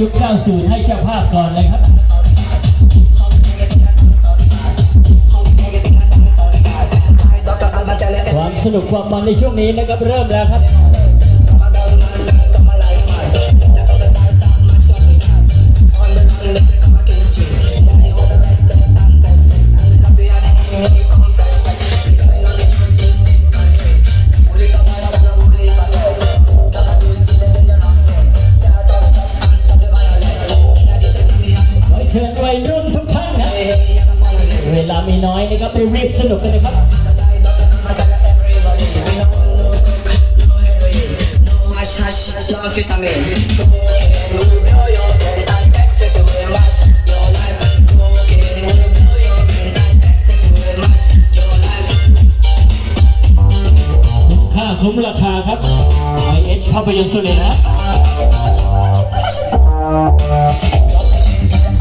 ยุค 90 ให้เจ้าภาพก่อนเลยครับความสนุกความมันในช่วงนี้นะครับเริ่มแล้วครับ ชิญวัยรุ่นทุกท่านนะเวลามีน้อยนะครับไปรีบสนุกกันนะครับค่าคุ้มราคาครับไอเอสภาพยนตร์สุรินทร์นะ